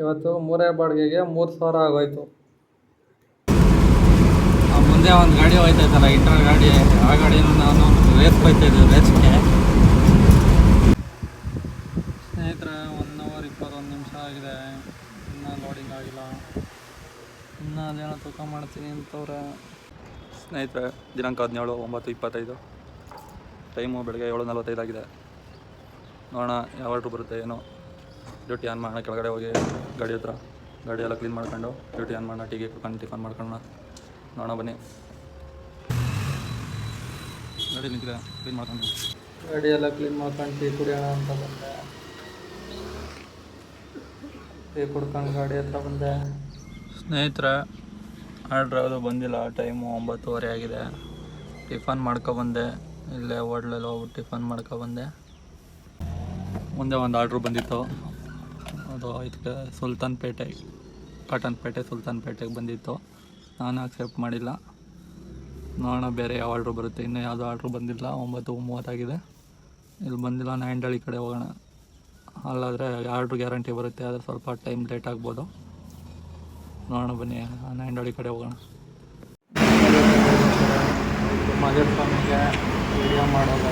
ಇವತ್ತು ಮೂರೇ ಬಾಡಿಗೆಗೆ ಮೂರು ಸಾವಿರ ಆಗೋಯ್ತು. ಆ ಮುಂದೆ ಒಂದು ಗಾಡಿ ಹೋಯ್ತೈತಲ್ಲ ಇಂಟರ್ ಗಾಡಿ ಆ ಗಾಡಿನ ನಾನು ರೇಸ್ ಹೋಯ್ತಾಯಿದ್ದೆ ರೇಸ್ಗೆ ಸ್ನೇಹಿತರೆ ಒನ್ ಅವರ್ ಇಪ್ಪತ್ತೊಂದು ನಿಮಿಷ ಆಗಿದೆ. ಇನ್ನೂ ಲೋಡಿಂಗ್ ಆಗಿಲ್ಲ. ಇನ್ನೂ ಅದೇನೋ ತೂಕ ಮಾಡ್ತೀನಿ ಅಂತವ್ರೆ. ಸ್ನೇಹಿತರೆ ದಿನಾಂಕ ಹದಿನೇಳು ಒಂಬತ್ತು ಇಪ್ಪತ್ತೈದು. ಟೈಮು ಬೆಳಗ್ಗೆ ಏಳು ನಲ್ವತ್ತೈದು ಆಗಿದೆ. ನೋಡೋಣ ಯಾವ ಆರ್ಡ್ರು ಬರುತ್ತೆ ಏನೋ. ಡ್ಯೂಟಿ ಆನ್ ಮಾಡೋಣ ಕೆಳಗಡೆ ಹೋಗಿ ಗಾಡಿ ಹತ್ರ. ಗಾಡಿ ಎಲ್ಲ ಕ್ಲೀನ್ ಮಾಡ್ಕೊಂಡು ಡ್ಯೂಟಿ ಆನ್ ಮಾಡೋಣ ಟೀಗೆ ಕುಡ್ಕೊಂಡು ಟಿಫನ್ ಮಾಡ್ಕೊಂಡು ನೋಡೋಣ ಬನ್ನಿ. ಗಾಡಿ ನಿಂತಿದೆ ಕ್ಲೀನ್ ಮಾಡ್ಕೊಂಡು ಗಾಡಿ ಎಲ್ಲ ಕ್ಲೀನ್ ಮಾಡ್ಕೊಂಡು ಟೀ ಕುಡಿಯೋಣ ಅಂತ ಬಂದೆ. ಟೀ ಕುಡ್ಕೊಂಡು ಗಾಡಿ ಹತ್ರ ಬಂದೆ. ಸ್ನೇಹಿತರ ಆರ್ಡ್ರ್ ಯಾವುದು ಬಂದಿಲ್ಲ. ಟೈಮು ಒಂಬತ್ತುವರೆ ಆಗಿದೆ. ಟಿಫನ್ ಮಾಡ್ಕೊಬಂದೆ ಇಲ್ಲೇ ಹೋಟ್ಲಲ್ಲಿ ಹೋಗ್ಬಿಟ್ಟು ಟಿಫನ್ ಮಾಡ್ಕೊಬಂದೆ ಮುಂದೆ ಒಂದು ಆರ್ಡ್ರ್ ಬಂದಿತ್ತು. ಅದು ಇದಕ್ಕೆ ಸುಲ್ತಾನ್ ಪೇಟೆ ಕಾಟನ್ ಪೇಟೆ ಸುಲ್ತಾನ್ ಪೇಟೆಗೆ ಬಂದಿತ್ತು. ನಾನು ಅಕ್ಸೆಪ್ಟ್ ಮಾಡಿಲ್ಲ. ನೋಡೋಣ, ಬೇರೆ ಯಾವ ಆರ್ಡ್ರು ಬರುತ್ತೆ. ಇನ್ನೂ ಯಾವುದೋ ಆರ್ಡ್ರ್ ಬಂದಿಲ್ಲ. ಒಂಬತ್ತು ಮೂವತ್ತಾಗಿದೆ ಇಲ್ಲಿ ಬಂದಿಲ್ಲ ನಾಯಂಡಳ್ಳಿ ಕಡೆ ಹೋಗೋಣ. ಅಲ್ಲಾದರೆ ಆರ್ಡ್ರ್ ಗ್ಯಾರಂಟಿ ಬರುತ್ತೆ, ಆದರೆ ಸ್ವಲ್ಪ ಟೈಮ್ ಲೇಟ್ ಆಗ್ಬೋದು. ನೋಡೋಣ ಬನ್ನಿ ನಾಯಂಡಳ್ಳಿ ಕಡೆ ಹೋಗೋಣ. ಮಜಾ ಸ್ವಾಮಿಗೆ ವಿಡಿಯೋ ಮಾಡೋದು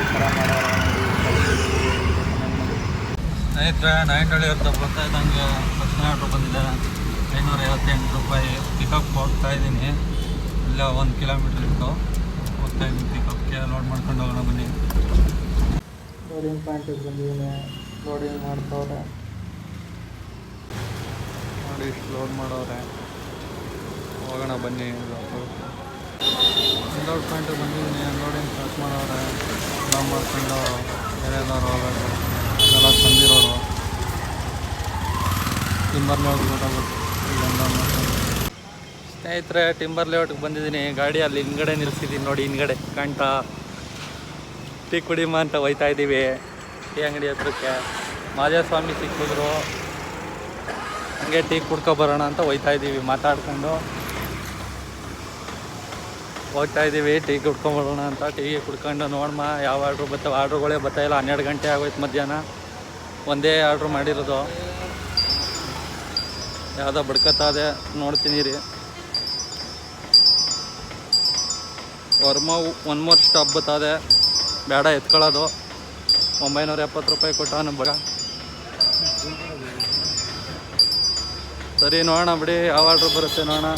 ಈ ಥರ ಮಾಡೋರು ಸ್ನೇಹಿತರೆ ಹಳ್ಳಿ ಹತ್ರ ಬರ್ತಾ ಇದ್ದಂಗೆ ಬಸ್ನ ಆಟೋ ಬಂದಿದೆ. ಐನೂರ ಐವತ್ತೆಂಟು ರೂಪಾಯಿ ಪಿಕಪ್ ಹೋಗ್ತಾ ಇದ್ದೀನಿ. ಇಲ್ಲ ಒಂದು ಕಿಲೋಮೀಟ್ರ್ ಇತ್ತು. ಹೋಗ್ತಾ ಇದ್ದೀನಿ ಪಿಕಪ್ಗೆ ಲೋಡ್ ಮಾಡ್ಕೊಂಡು ಹೋಗೋಣ ಬನ್ನಿ. ಲೋಡಿಂಗ್ ಪಾಯಿಂಟಿಗೆ ಬಂದಿದ್ದೀನಿ. ಲೋಡಿಂಗ್ ಮಾಡ್ತವ್ರೆ. ನೋಡಿ ಇಷ್ಟು ಲೋಡ್ ಮಾಡೋರೆ. ಹೋಗೋಣ ಬನ್ನಿ. ಲೋಡ್ ಪಾಯಿಂಟಿಗೆ ಬಂದಿದ್ದೀನಿ. ಲೋಡಿಂಗ್ ಸ್ಟಾರ್ಟ್ ಮಾಡೋರೆ. ಲೋಡ್ ಮಾಡ್ಕೊಂಡು ಬೇರೆ ಎಲ್ಲರೂ ಹೋಗೋದು ಎಲ್ಲ ತಂದಿರೋರು. ಟಿಂಬರ್ ಲೇಔಟ್ ಸ್ನೇಹಿತರೆ ಟಿಂಬರ್ ಲೇಔಟ್ಗೆ ಬಂದಿದ್ದೀನಿ. ಗಾಡಿ ಅಲ್ಲಿ ಹಿಂಗಡೆ ನಿಲ್ಸಿದ್ದೀನಿ ನೋಡಿ ಹಿಂಗಡೆ ಕಾಣ್ತಾ ಟೀ ಕುಡಿಮ ಅಂತ ಹೋಯ್ತಾ ಇದ್ದೀವಿ. ಟೀ ಅಂಗಡಿ ಹತ್ರಕ್ಕೆ. ಮಾದೇಸ್ವಾಮಿ ಸಿಕ್ಕಿದ್ರು. ಹಂಗೆ ಟೀ ಕುಡ್ಕೊ ಬರೋಣ ಅಂತ ಹೋಯ್ತಾ ಇದ್ದೀವಿ, ಮಾತಾಡ್ಕೊಂಡು. ಹೋಗ್ತಾ ಇದ್ದೀವಿ, ಟೀ ಕುಡ್ಕೊಂಬರೋಣ ಅಂತ. ಟೀ ಕುಡ್ಕೊಂಡು ನೋಡಮ್ಮ ಯಾವ ಆರ್ಡ್ರು ಬರ್ತಾವೆ ಆರ್ಡ್ರುಗಳೇ ಬರ್ತಾಯಿಲ್ಲ ಹನ್ನೆರಡು ಗಂಟೆ ಆಗೋಯ್ತು ಮಧ್ಯಾಹ್ನ. ಒಂದೇ ಆರ್ಡ್ರು ಮಾಡಿರೋದು. ಯಾವುದೋ ಬಡ್ಕತ್ತದೆ, ನೋಡ್ತೀನಿ ರೀ. ವರ್ಮ ಒನ್ ಮೋರ್ ಸ್ಟಾಪ್ ಬತ್ತದೆ. ಬೇಡ, ಎತ್ಕೊಳ್ಳೋದು. ಒಂಬೈನೂರ ಎಪ್ಪತ್ತು ರೂಪಾಯಿ ಕೊಟ್ಟ ಬಗ ಸರಿ, ನೋಡೋಣ ಬಿಡಿ, ಯಾವ ಆರ್ಡ್ರ್ ಬರುತ್ತೆ ನೋಡೋಣ.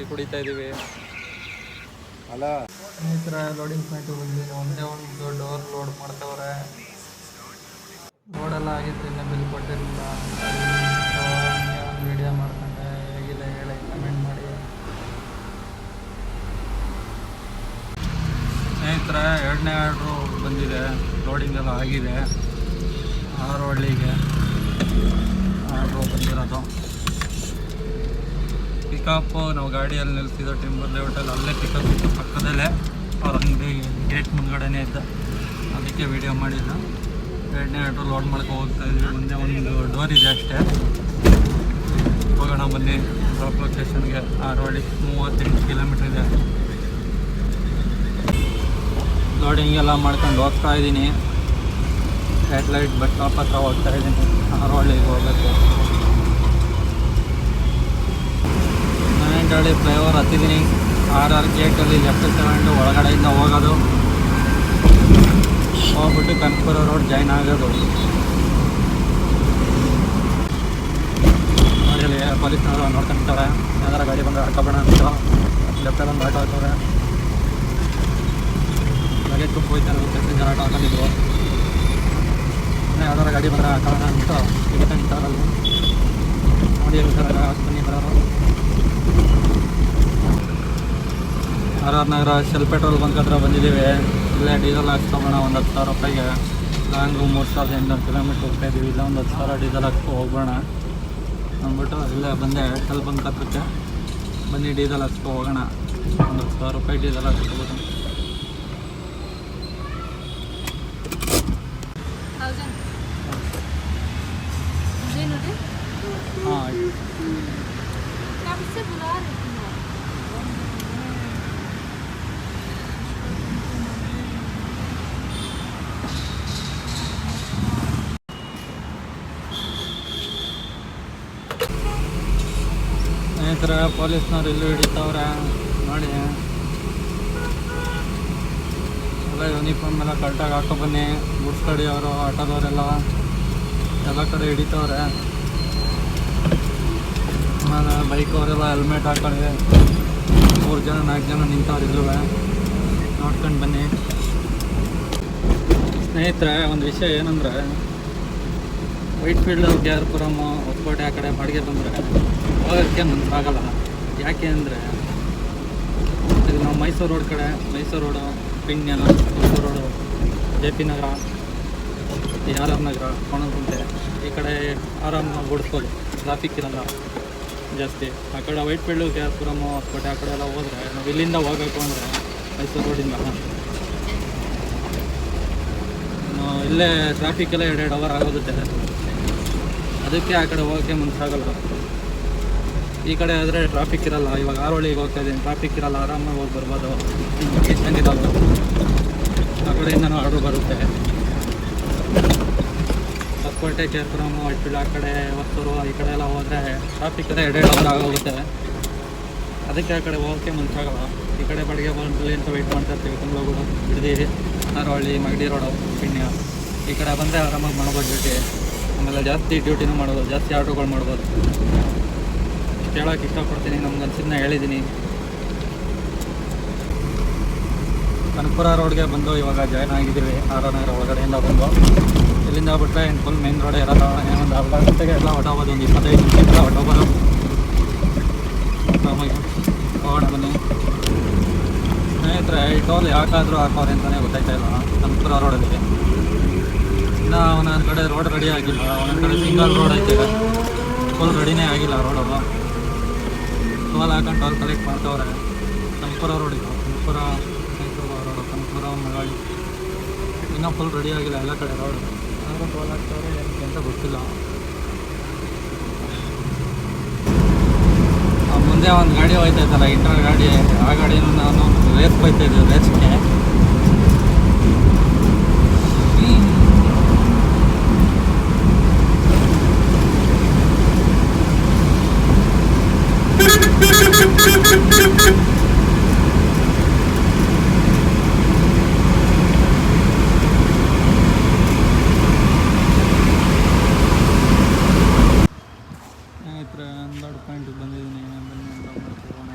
ಟೀ ಕುಡಿತಾ ಇದ್ದೀವಿ ಅಲ್ಲ ಸ್ನೇಹಿತರ ಲೋಡಿಂಗ್ ಪಾಯಿಂಟ್ ಬಂದಿದ್ದೀನಿ ಒಂದೇ ಒಂದು ಡೋರ್ ಲೋಡ್ ಮಾಡ್ತವ್ರೆ. ಲೋಡೆಲ್ಲ ಆಗಿತ್ತು ಇನ್ನೂ ಬಿಲ್ ಕೊಟ್ಟಿರಲಿಲ್ಲ. ವಿಡಿಯೋ ಮಾಡ್ಕೊಂಡೆ. ಹೇಗಿಲ್ಲ ಹೇಳಿ ಕಮೆಂಟ್ ಮಾಡಿ. ಸ್ನೇಹಿತರ ಎರಡನೇ ಆರ್ಡ್ರು ಬಂದಿದೆ. ಲೋಡಿಂಗ್ ಎಲ್ಲ ಆಗಿದೆ. ಆರು ಹಳ್ಳಿಗೆ. ಆರ್ಡ್ರು ಬಂದಿರೋದು. ಪಿಕಪ್ ನಾವು ಗಾಡಿಯಲ್ಲಿ ನಿಲ್ಸಿದ್ದೋ ಟಿಂಬರ್ ಲೇಔಟಲ್ಲಿ ಅಲ್ಲೇ ಪಿಕಪ್ ಇತ್ತು. ಪಕ್ಕದಲ್ಲೇ ಅವ್ರ ಅಂಗಡಿ ಗೇಟ್ ಮುಂದ್ಗಡೆನೇ ಇದ್ದ. ಅದಕ್ಕೆ ವಿಡಿಯೋ ಮಾಡಿಲ್ಲ. ಎರಡನೇ ಆಟೋ ಲೋಡ್ ಮಾಡ್ಕೊ ಹೋಗ್ತಾ ಇದ್ವಿ. ಮುಂದೆ ಒಂದು ಡೋರ್ ಇದೆ ಅಷ್ಟೇ. ಹೋಗೋಣ ಬನ್ನಿ. ಡ್ರಾಪ್ ಲೊಕೇಶನ್ಗೆ ಆರೋಳಿ ಮೂವತ್ತೆಂಟು ಕಿಲೋಮೀಟ್ರ್ ಇದೆ. ಲೋಡಿಂಗ್ ಎಲ್ಲ ಮಾಡ್ಕೊಂಡು ಹೋಗ್ತಾ ಇದ್ದೀನಿ. ಹೆಡ್ಲೈಟ್ ಬಸ್ ಸ್ಟಾಪ್ ಹತ್ರ ಹೋಗ್ತಾ ಇದ್ದೀನಿ. ಆರೋಳಿಗೆ ಹೋಗಬೇಕು. ನಾಯಂಡಹಳ್ಳಿ ಫ್ಲೈಓವರ್ ಹತ್ತಿದ್ದೀನಿ. ಆರ್ ಆರ್ ಗೇಟಲ್ಲಿ ಲೆಫ್ಟ್ ತಗೊಂಡು ಒಳಗಡೆಯಿಂದ ಹೋಗೋದು. ಹೋಗ್ಬಿಟ್ಟು ಕನಕಪುರ ರೋಡ್ ಜಾಯ್ನ್ ಆಗೋದು. ನೋಡಿ ಪೊಲೀಸ್ನವರು ನೋಡ್ಕೊಂತಾರೆ ಯಾವ್ದಾರ ಗಾಡಿ ಬಂದರೆ ಹಾಕೋಬೇಡ ಅಂತ. ಲೆಫ್ಟ್ ಬಂದು ಆಟೋ ಹಾಕೋರೆ ಲಗೇಜ್ ತುಂಬ ಹೋಯ್ತಾರೆ ಪ್ಯಾಸೆಂಜರ್ ಆಟೋ ಹಾಕೊಂಡಿದ್ರು ಯಾವ್ದಾರ ಗಾಡಿ ಬಂದರೆ ಹಾಕೋಣ ಅಂತ. ಇವತ್ತು ನೋಡಿ ಸರ್ ಬರೋರು. R R Nagar Shell petrol bunk ಹತ್ರ ಬಂದಿದ್ದೀವಿ. ಇಲ್ಲೇ ಡೀಸೆಲ್ ಹಾಕ್ಸ್ಕೊಬೋಣ ಒಂದು ಹತ್ತು ಸಾವಿರ ರೂಪಾಯಿಗೆ. ಲಾಂಗು ಮೂರು ಸಾವಿರದ ಎಂಟುನೂರು ಕಿಲೋಮೀಟ್ರ್ ಹೋಗ್ತಾ ಇದ್ದೀವಿ ಇಲ್ಲ ಒಂದು ಹತ್ತು ಸಾವಿರ ಡೀಸೆಲ್ ಹಾಕ್ಸ್ಕೊ ಹೋಗೋಣ ಅಂದ್ಬಿಟ್ಟು ಇಲ್ಲೇ ಬಂದೆ ಶೆಲ್ ಬಂಕ್ ಹತ್ರಕ್ಕೆ. ಬನ್ನಿ ಡೀಸೆಲ್ ಹಾಕ್ಸ್ಕೊ ಹೋಗೋಣ. ಒಂದು ಹತ್ತು ಸಾವಿರ ರೂಪಾಯಿ ಡೀಸೆಲ್ ಹಾಕ್ಸ್ಕೊಬೋದು. ಹಾಂ ಸ್ನೇಹಿತರೆ ಪೊಲೀಸ್ನವ್ರು ಇಲ್ಲೂ ಹಿಡಿತವ್ರೆ, ನೋಡಿ. ಎಲ್ಲ ಯೂನಿಫಾರ್ಮ್ ಎಲ್ಲ ಕರೆಕ್ಟಾಗಿ ಹಾಕೋ ಬನ್ನಿ. ಗುಡ್ಸ್ ಕಡಿಯವರು ಆಟೋದವರೆಲ್ಲ ಎಲ್ಲ ಕಡೆ ಹಿಡಿತಾವ್ರೆ. ಆಮೇಲೆ ಬೈಕ್ ಅವರೆಲ್ಲ ಹೆಲ್ಮೆಟ್ ಹಾಕೊಳ್ಳಿ. ಮೂರು ಜನ, ನಾಲ್ಕು ಜನ ನಿಂತವ್ರು ಇಲ್ಲೂ. ನೋಡ್ಕೊಂಡು ಬನ್ನಿ. ಸ್ನೇಹಿತರೆ, ಒಂದು ವಿಷಯ ಏನಂದರೆ ವೈಟ್ ಫೀಲ್ಡ್ ಕೆ ಹೊಸಕೋಟೆ ಆ ಕಡೆ ಬಾಡಿಗೆ ಬಂದರೆ ಹೋಗೋಕ್ಕೆ ಮನಸ್ಸಾಗಲ್ಲ ಯಾಕೆ ಅಂದರೆ, ಈಗ ನಾವು ಮೈಸೂರು ರೋಡ್ ಕಡೆ, Mysuru road ಪಿಂಗ್ನೆಲ Mysore road, J P Nagar R R Nagar, Konagunte, ಈ ಕಡೆ ಆರಾಮ ಓಡಿಸ್ಬೋದು ಟ್ರಾಫಿಕ್ ಇರಲ್ಲ ಜಾಸ್ತಿ. ಆ ಕಡೆ Whitefield K R Puram Hoskote ಆ ಕಡೆ ಎಲ್ಲ ಹೋದರೆ ನಾವು ಇಲ್ಲಿಂದ ಹೋಗಬೇಕು ಅಂದರೆ ಮೈಸೂರು ರೋಡಿಂದ. ಇಲ್ಲೇ ಟ್ರಾಫಿಕ್ ಎಲ್ಲ ಎರಡು ಎರಡು ಅವರ್ ಆಗೋಗುತ್ತೆ. ಅದಕ್ಕೆ ಆ ಕಡೆ ಹೋಗೋಕ್ಕೆ ಮನಸ್ಸಾಗಲ್ಲ ಈ ಕಡೆ ಆದರೆ ಟ್ರಾಫಿಕ್ ಇರಲ್ಲ. ಇವಾಗ ಆರೋಳಿಗೆ ಹೋಗ್ತಾ ಇದ್ದೀನಿ. ಟ್ರಾಫಿಕ್ ಇರಲ್ಲ. ಆರಾಮಾಗಿ ಹೋಗಿ ಬರ್ಬೋದು. ಚೆನ್ನಾಗಿದ್ದಾವೆ ಆ ಕಡೆಯಿಂದನೂ ಆರ್ಡ್ರ್ ಬರುತ್ತೆ. ಹೊಸಕೋಟೆ ಕೇರ್ಪುರಮ್ ವೈಟ್ಫೀಲ್ಡ್ ಆ ಕಡೆ ಹೊತ್ತೂರು ಈ ಕಡೆ ಎಲ್ಲ ಹೋದರೆ ಟ್ರಾಫಿಕ್ ಎಲ್ಲ ಎರಡು ಅವರ್ ಆಗೋಗುತ್ತೆ. ಅದಕ್ಕೆ ಆ ಕಡೆ ಹೋಗೋಕ್ಕೆ ಮುಂಚಾಗಲ್ಲ. ಈ ಕಡೆ ಬಡಿಗೆ ಬಂದಲ್ಲಿ ಅಂತ ವೆಯ್ಟ್ ಮಾಡ್ತಾ ಇರ್ತೀವಿ? ಕುಂಬ್ಳಗೂಡು ಬಿಡದಿ ಆರೋಳಿ ಮಗಡಿ ರೋಡು ಪಿಣ್ಯ ಈ ಕಡೆ ಬಂದರೆ ಆರಾಮಾಗಿ ಮಾಡ್ಬೋದು ಡ್ಯೂಟಿ ಆಮೇಲೆ ಜಾಸ್ತಿ ಡ್ಯೂಟಿನೂ ಮಾಡ್ಬೋದು. ಜಾಸ್ತಿ ಆರ್ಡ್ರುಗಳು ಮಾಡ್ಬೋದು. ಇಷ್ಟು ಹೇಳೋಕೆ ಇಷ್ಟಪಡ್ತೀನಿ, ನಮ್ಗೆ ಅನ್ಸಿದ್ನ ಹೇಳಿದ್ದೀನಿ ಕನಕಪುರ ರೋಡ್ಗೆ ಬಂದು ಇವಾಗ ಜಾಯ್ನ್ ಆಗಿದ್ದೀವಿ, ಆರ್ ನಗರ ಒಳಗಡೆಯಿಂದ ಬಂದು. ಇಲ್ಲಿಂದ ಬಿಟ್ಟರೆ ಇನ್ನು ಫುಲ್ ಮೇನ್ ರೋಡ್ ಇರೋಲ್ಲ ಒಂದು ಅರ್ಧ ಗಂಟೆಗೆ ಎಲ್ಲ ಹೊಟ್ಟೋಗೋದು ಒಂದು ಇಪ್ಪತ್ತೈದು ನಿಮಿಷ ಹೊಟ್ಟೋಗೋದು ಆರಾಮಾಗಿ ಹೋಗೋಣ ಬನ್ನಿ. ಸ್ನೇಹಿತರೆ, ಈ ಟೋಲ್ ಯಾಕಾದರೂ ಹಾಕೋರೆ ಅಂತಲೇ ಗೊತ್ತಾಯ್ತಾ ಇಲ್ಲ, ಕನಕಪುರ ರೋಡಲ್ಲಿ ಇನ್ನು ಒಂದೊಂದು ಕಡೆ ರೋಡ್ ರೆಡಿ ಆಗಿಲ್ಲ, ಒಂದೊಂದು ಕಡೆ ಸಿಂಗಲ್ ರೋಡ್ ಐತೆ. ಫುಲ್ ರೆಡಿನೇ ಆಗಿಲ್ಲ ರೋಡು ಟೋಲ್ ಹಾಕೊಂಡು ಟೋಲ್ ಕಲೆಕ್ಟ್ ಮಾಡ್ತವ್ರೆ. ಕನಕಪುರ ರೋಡ್ ಇದು. ಕನಕಪುರ ರೋಡ್ ಕನಕಪುರ ಮಳವಳ್ಳಿ ಇನ್ನೂ ಫುಲ್ ರೆಡಿ ಆಗಿಲ್ಲ ಎಲ್ಲ ಕಡೆ ರೋಡ್ ಆದರೂ ಟೋಲ್ ಹಾಕ್ತವ್ರೆ, ಏನಕ್ಕೆ ಅಂತ ಗೊತ್ತಿಲ್ಲ. ಮುಂದೆ ಒಂದು ಗಾಡಿ ಹೋಯ್ತಾಯ್ತಲ್ಲ ಇಂಟರ್ ಗಾಡಿ. ಆ ಗಾಡಿನೂ ನಾನು ರೇಸ್ ಹೋಯ್ತಾ ಇದ್ದೀವಿ ರೇಸ್ಗೆ ಸ್ನೇಹಿತರೆ ಅನ್ಲೋಡ್ ಪಾಯಿಂಟ್ ಬಂದಿದ್ದೀನಿ ಬನ್ನಿ ಅನ್ಲೋಡ್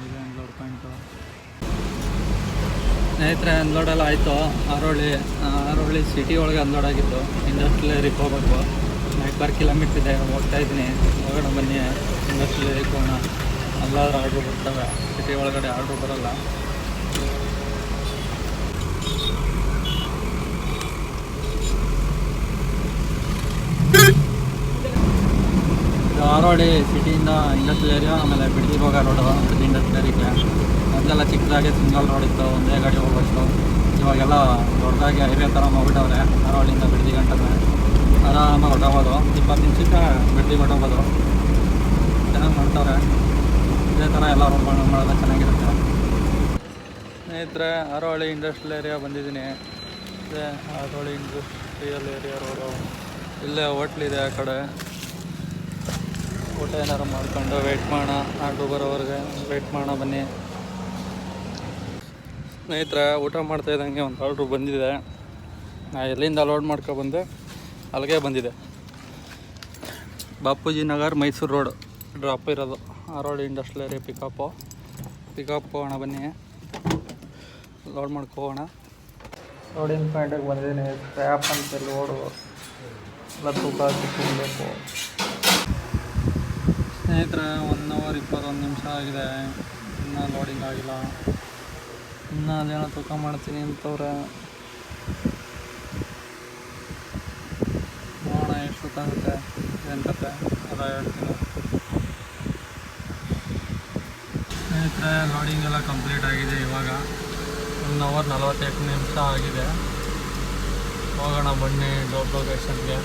ಇದೆ ಪಾಯಿಂಟು ಸ್ನೇಹಿತರೆ ಅನ್ಲೋಡೆಲ್ಲ ಆಯಿತು. ಆರೋಳಿ ಆರೋಳಿ ಸಿಟಿ ಒಳಗೆ ಅನ್ಲೋಡ್ ಆಗಿತ್ತು ಇಂಡಸ್ಟ್ರಿಯಲ್ ಏರಿಕ್ ಹೋಗ್ಬೇಕು. ನಾಲ್ಕಾರು ಕಿಲೋಮೀಟ್ರ್ ಇದೆ, ಹೋಗ್ತಾ ಇದ್ದೀನಿ. ಹೋಗೋಣ ಬನ್ನಿ. ಇಂಡಸ್ಟ್ರಿಯಲ್ ಏರಿಕ್ ಹೋಗೋಣ. ಅಲ್ಲಾದ್ರೂ ಆರ್ಡ್ರ್ ಬರ್ತವೆ. ಸಿಟಿ ಒಳಗಡೆ ಆರ್ಡ್ರ್ ಬರೋಲ್ಲ. ಆರೋಡಿ ಸಿಟಿಯಿಂದ ಇಂಡಸ್ಟ್ರಿಯಲ್ ಏರಿಯಾ ಆಮೇಲೆ ಬಿಡದಿ ಹೋಗೋ ರೋಡ್ ಬಿಡದಿ ಇಂಡಸ್ಟ್ರಿಯಲ್ ಏರಿಯಾ ಮೊದಲೆಲ್ಲ ಚಿಕ್ಕದಾಗಿ ಸಿಂಗಲ್ ರೋಡ್ ಇತ್ತು, ಒಂದೇ ಗಾಡಿ ಹೋಗೋಷ್ಟು ಇವಾಗೆಲ್ಲ ದೊಡ್ಡದಾಗಿ ಹೈವೇ ಥರ ಮಾಡ್ಬಿಟ್ಟವ್ರೆ ಆರೋಳಿಂದ ಬಿಡದಿ ಗಂಟೆ ಆರಾಮಾಗಿ ಹೊಟ್ಟೋಗೋದು ಇಪ್ಪತ್ತು ನಿಮಿಷಕ್ಕೆ ಬಿಡದಿ ಹೊಟ್ಟೋಗೋದು ಚೆನ್ನಾಗಿ ಮಾಡ್ತವ್ರೆ. ಇದೇ ಥರ ಎಲ್ಲ ರೋಡ್ ಮಾಡೋದು ಚೆನ್ನಾಗಿರುತ್ತೆ. ಸ್ನೇಹಿತರೆ ಆರೋಳಿ ಇಂಡಸ್ಟ್ರಿಯಲ್ ಏರಿಯಾ ಬಂದಿದ್ದೀನಿ. ಆರೋಳಿ ಇಂಡಸ್ಟ್ರಿಯಲ್ ಏರಿಯಾ ರೋಡು ಇಲ್ಲೇ ಹೋಟ್ಲಿದೆ ಆ ಕಡೆ. ಊಟ ಏನಾರು ಮಾಡ್ಕೊಂಡು ವೆಯ್ಟ್ ಮಾಡೋಣ, ಆಟೋ ಬರೋವರೆಗೆ ವೆಯ್ಟ್ ಮಾಡೋಣ ಬನ್ನಿ. ಸ್ನೇಹಿತರೆ, ಊಟ ಮಾಡ್ತಾ ಇದ್ದಂಗೆ ಒಂದು ಆರ್ಡ್ರು ಬಂದಿದೆ. ನಾ ಎಲ್ಲಿಂದ ಅಲೋಡ್ ಮಾಡ್ಕೊ ಬಂದೆ? ಅಲ್ಲಿಗೆ ಬಂದಿದೆ. ಬಾಪೂಜಿ ನಗರ್, ಮೈಸೂರು ರೋಡ್ ಡ್ರಾಪ್ ಇರೋದು. ಆ ರೋಡ್ ಇಂಡಸ್ಟ್ರಿಯಲ್ ಪಿಕಪ್ಪು ಪಿಕಪ್ ಹೋಗೋಣ ಬನ್ನಿ. ಲೋಡ್ ಮಾಡ್ಕೋಣ ಲೋಡಿಂಗ್ ಪಾಯಿಂಟಿಗೆ ಬಂದಿದ್ದೀನಿ. ಸ್ಕ್ರ್ಯಾಪ್ ಅಂತ ಲೋಡು ಎಲ್ಲ ತೂಕ ಹಾಕಿ ಸ್ನೇಹಿತರೆ ಒನ್ ಅವರ್ ಇಪ್ಪತ್ತೊಂದು ನಿಮಿಷ ಆಗಿದೆ. ಇನ್ನೂ ಲೋಡಿಂಗ್ ಆಗಿಲ್ಲ. ಇನ್ನೂ ಅದೇನೋ ತೂಕ ಮಾಡ್ತೀನಿ ಅಂತವ್ರೆ. ನೋಡೋಣ ಎಷ್ಟು ಗೊತ್ತಾಗುತ್ತೆ ಏನು ಕತೆ ಅದ ಹೇಳ್ತೀನಿ. ಸ್ನೇಹಿತರೆ ಲೋಡಿಂಗ್ ಎಲ್ಲ ಕಂಪ್ಲೀಟ್ ಆಗಿದೆ ಇವಾಗ. ಒನ್ ಅವರ್ ನಲವತ್ತೆಂಟು ನಿಮಿಷ ಆಗಿದೆ. ಹೋಗೋಣ ಬನ್ನಿ ಡೋರ್ ಲೊಕೇಶನ್ಗೆ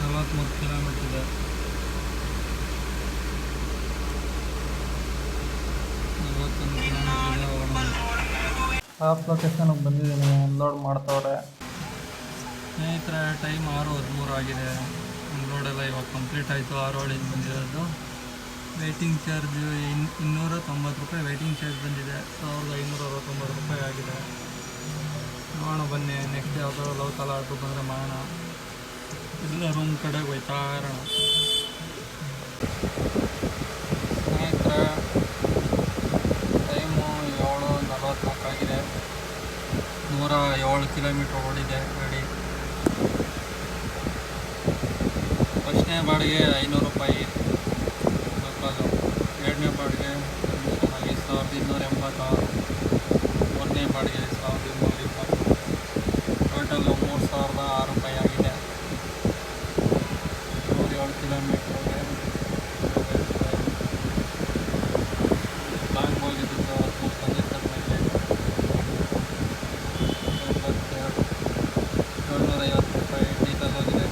ನಲವತ್ತ್ಮೂರು ಕಿಲೋಮೀಟ್ರ್ ಇದೆ ನಲವತ್ತೊಂದು ಕಿಲೋಮೀಟ್ರ್ ಇದೆ ಹೋಗೋಣ ಆಫ್ ಲೊಕೇಶನ್ಗೆ ಬಂದಿದ್ದೀನಿ ಅನ್ಲೋಡ್ ಮಾಡ್ತವ್ರೆ. ಸ್ನೇಹಿತರೆ ಟೈಮ್ ಆರು ಹದಿಮೂರು ಆಗಿದೆ. ಅನ್ಲೋಡೆಲ್ಲ ಇವಾಗ ಕಂಪ್ಲೀಟ್ ಆಯಿತು. ಆರು ಹಳಿಗೆ ಬಂದಿರೋದು. ವೆಯ್ಟಿಂಗ್ ಚಾರ್ಜ್ ಇನ್ ಇನ್ನೂರ ತೊಂಬತ್ತು ರೂಪಾಯಿ ವೆಯ್ಟಿಂಗ್ ಚಾರ್ಜ್ ಬಂದಿದೆ. ಸಾವಿರದ ಐನೂರ ಅರವತ್ತೊಂಬತ್ತು ರೂಪಾಯಿ ಆಗಿದೆ. ನೋಡೋಣ ಬನ್ನಿ ನೆಕ್ಸ್ಟ್ ಯಾವುದಾದ್ರು ಲವ್ ಕಾಲ ಆಟೋ ಬಂದರೆ ಮಾಡೋಣ. ಇಲ್ಲ ರೂಮ್ ಕಡೆಗೆ ಹೋಯ್ತಾ ಇರೋಣ ಸ್ನೇಹಿತರೆ ಟೈಮು ಏಳು ನಲವತ್ತ್ನಾಲ್ಕಾಗಿದೆ ನೂರ ಏಳು ಕಿಲೋಮೀಟ್ರ್ ಓಡಿದೆ ಗಾಡಿ ಫಸ್ಟ್ನೇ ಬಾಡಿಗೆ ಐನೂರು ರೂಪಾಯಿ ಲೋಕಲು ಎರಡನೇ ಬಾಡಿಗೆ ಐದು ಸಾವಿರದ ಇನ್ನೂರ ಎಂಬತ್ತಾರು ಮೂರನೇ ಬಾಡಿಗೆ ಸಾವಿರದ ಇನ್ನೂರ ಇಪ್ಪತ್ತು ಟೋಟಲ್ಲು ಮೂರು ಸಾವಿರದ ಆರು ರೂಪಾಯಿ ಆಗಿದೆ ನೂರ ಏಳು ಕಿಲೋಮೀಟ್ರಿಗೆ ಲಾಂಗ್ ಹೋಗಿದ್ದು ಹದಿಮೂರು ಬಂದಿರ್ತದೆ ಮೇಲೆ ಎಂಬತ್ತೆರಡು ಏಳ್ನೂರ ಐವತ್ತು ರೂಪಾಯಿ ಡೀಸೆಲ್ ಹೋಗಿದೆ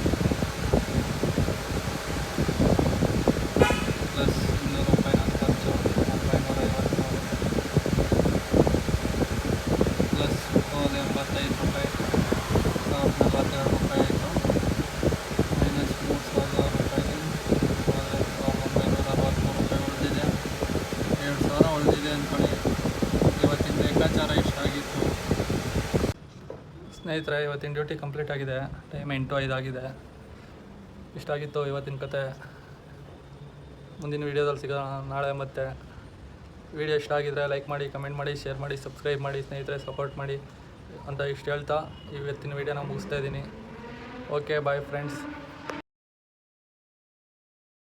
ಪ್ಲಸ್ ಇನ್ನೂರು ರೂಪಾಯಿ ನನ್ನ ಖರ್ಚು ಒಂಬೈನೂರ ಐವತ್ತು ಪ್ಲಸ್ ನೂರ ಎಂಬತ್ತೈದು ರೂಪಾಯಿ ಸಾವಿರದ ನಲವತ್ತೆರಡು ರೂಪಾಯಿ ಆಯಿತು ಮೈನಸ್ ಮೂರು ಸಾವಿರದ ರೂಪಾಯಿ ಸಾವಿರದ ಒಂಬೈನೂರ ಅರವತ್ತ್ಮೂರು ರೂಪಾಯಿ ಉಳಿದಿದೆ ಎರಡು ಸಾವಿರ ಉಳಿದಿದೆ ಅಂದ್ಕೊಳ್ಳಿ ಇವತ್ತಿನ ಲೆಕ್ಕಾಚಾರ ಇಷ್ಟಾಗಿತ್ತು ಸ್ನೇಹಿತರೆ, ಇವತ್ತಿನ ಡ್ಯೂಟಿ ಕಂಪ್ಲೀಟ್ ಆಗಿದೆ. ಟೈಮ್ ಎಂಟು ಐದಾಗಿದೆ. ಇಷ್ಟಾಗಿತ್ತು ಇವತ್ತಿನ ಕತೆ. ಮುಂದಿನ ವೀಡಿಯೋದಲ್ಲಿ ಸಿಗೋಣ ನಾಳೆ ಮತ್ತೆ. ವಿಡಿಯೋ ಇಷ್ಟ ಆಗಿದ್ರೆ ಲೈಕ್ ಮಾಡಿ ಕಮೆಂಟ್ ಮಾಡಿ ಶೇರ್ ಮಾಡಿ ಸಬ್ಸ್ಕ್ರೈಬ್ ಮಾಡಿ, ಸ್ನೇಹಿತರೆ ಸಪೋರ್ಟ್ ಮಾಡಿ ಅಂತ ಇಷ್ಟು ಹೇಳ್ತಾ ಇವತ್ತಿನ ವೀಡಿಯೋನ ಮುಗಿಸ್ತಾ ಇದ್ದೀನಿ. Okay bye friends